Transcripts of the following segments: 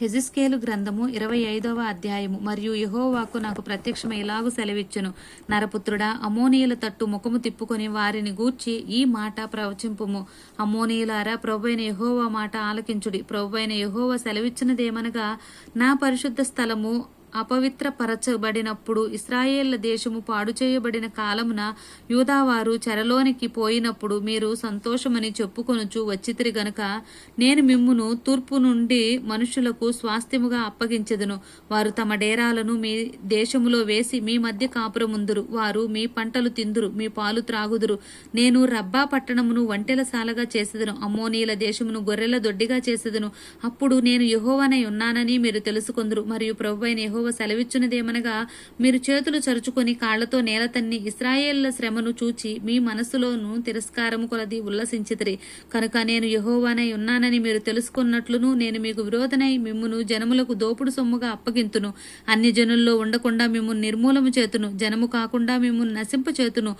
హెజిస్కేలు గ్రంథము ఇరవై ఐదవ అధ్యాయము. మరియు యహోవాకు నాకు ప్రత్యక్షమ ఇలాగు సెలవిచ్చును? నరపుత్రుడా అమోనీయుల తట్టు ముఖము తిప్పుకొని వారిని గూర్చి ఈ మాట ప్రవచింపుము. అమోనీయులారా ప్రభువైన యహోవా మాట ఆలకించుడి. ప్రభువైన యహోవా సెలవిచ్చినదేమనగా నా పరిశుద్ధ స్థలము అపవిత్రపరచబడినప్పుడు ఇస్రాయేళ్ళ దేశము పాడు చేయబడిన కాలమున యూదావారు చెరలోనికి పోయినప్పుడు మీరు సంతోషమని చెప్పుకొనుచు వచ్చితిరి గనుక నేను మిమ్మును తూర్పు నుండి మనుషులకు స్వాస్థ్యముగా అప్పగించెదను. వారు తమ డేరాలను మీ దేశములో వేసి మీ మధ్య కాపురముందురు. వారు మీ పంటలు తిందురు మీ పాలు త్రాగుదురు. నేను రబ్బా పట్టణమును వంటెలశాలగా చేసేదను అమ్మోనీల దేశమును గొర్రెల దొడ్డిగా చేసేదను. అప్పుడు నేను యహోవనై ఉన్నానని మీరు తెలుసుకొందురు. మరియు ప్రభువైన యహోవ సెలవిచ్చినదేమనగా మీరు చేతులు చరుచుకొని కాళ్ళతో నేల తన్ని ఇస్రాయేళ్ళ శ్రమను చూచి మీ మనస్సులోనూ తిరస్కారము కొలది ఉల్లసించితిరి. కనుక నేను యహోవానై ఉన్నానని మీరు తెలుసుకున్నట్లును నేను మీకు విరోధనై మిమ్మును జనములకు దోపుడు సొమ్ముగా అప్పగింతును. అన్ని జనుల్లో ఉండకుండా మిమ్మును నిర్మూలము చేతును జనము కాకుండా మిమ్మును నశింప చేతును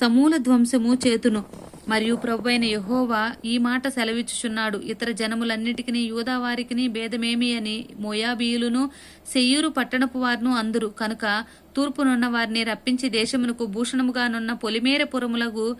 సమూల ధ్వంసము చేతును. మరియు ప్రభువైన యహోవా ఈ మాట సెలవిచ్చుచున్నాడు. ఇతర జనములన్నిటికీ యూదా వారికిని భేదమేమి అని మోయాబీయులును సెయ్యూరు పట్టణపు వారును అందరు. కనుక తూర్పునున్న వారిని రప్పించి దేశమునకు భూషణముగానున్న పొలిమేర పురములకు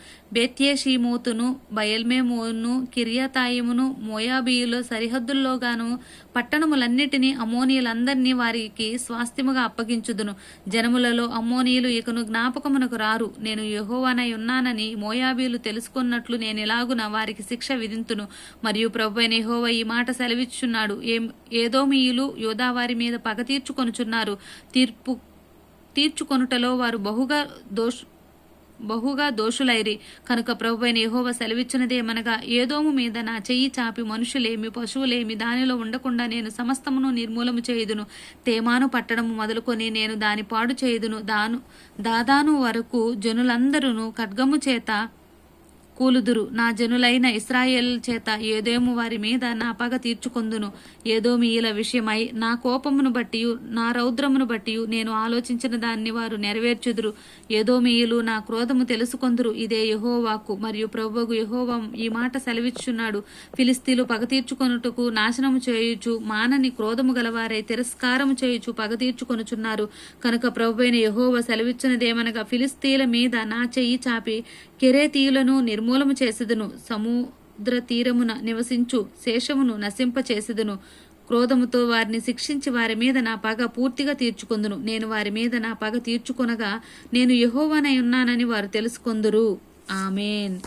బయల్మేమోను కిర్యాతాయిమును మోయాబీయుల సరిహద్దుల్లోగాను పట్టణములన్నిటినీ అమోనీయులందరినీ వారికి స్వాస్థ్యముగా అప్పగించుదును. జనములలో అమ్మోనీయులు ఇకను జ్ఞాపకమునకు రారు. నేను యహోవానై ఉన్నానని మోయాబీలు తెలుసుకున్నట్లు నేను ఎలాగున వారికి శిక్ష విధింతును. మరియు ప్రభువైన యెహోవా ఈ మాట సెలవిచ్చున్నాడు ఏం ఏదోమీయులు యోదావారి మీద పగ తీర్చుకొనుచున్నారు. తీర్పు తీర్చుకొనుటలో వారు బహుగా దోష బహుగా దోషులైరి. కనుక ప్రభువైన యహోవ సెలవిచ్చినదేమనగా ఏదోము మీద నా చెయ్యి చాపి మనుషులేమి పశువులేమి దానిలో ఉండకుండా నేను సమస్తమును నిర్మూలము చేయుదును. తేమాను పట్టడము మొదలుకొని నేను దాని పాడు చేయుదును. దాను దాదాను వరకు జనులందరూ ఖడ్గము చేత కూలుదురు. నా జనులైన ఇస్రాయేల్ చేత ఏదేము వారి మీద నా పగ తీర్చుకొందును. ఏదో మీల విషయమై నా కోపమును బట్టి నా రౌద్రమును బట్టి నేను ఆలోచించిన దాన్ని వారు నెరవేర్చుదురు. ఏదో మీయులు నా క్రోధము తెలుసుకొందురు. ఇదే యహోవాకు మరియు ప్రభువుకు యహోవా ఈ మాట సెలవిచ్చున్నాడు ఫిలిస్తీలు పగ తీర్చుకొనుటకు నాశనము చేయుచు మానని క్రోధము గలవారై తిరస్కారము చేయుచు పగ తీర్చుకొనుచున్నారు. కనుక ప్రభువైన యహోవ సెలవిచ్చినదేమనగా ఫిలిస్తీల మీద నా చెయ్యి చాపి కెరేతీయులను నిర్మూలము చేసేదను. సముద్ర తీరమున నివసించు. శేషమును నశింపచేసేదను. క్రోధముతో వారిని శిక్షించి వారి మీద నా పగ పూర్తిగా తీర్చుకొందును. నేను వారి మీద నా పగ తీర్చుకొనగా నేను యెహోవానై ఉన్నానని వారు తెలుసుకొందురు. ఆమెన్.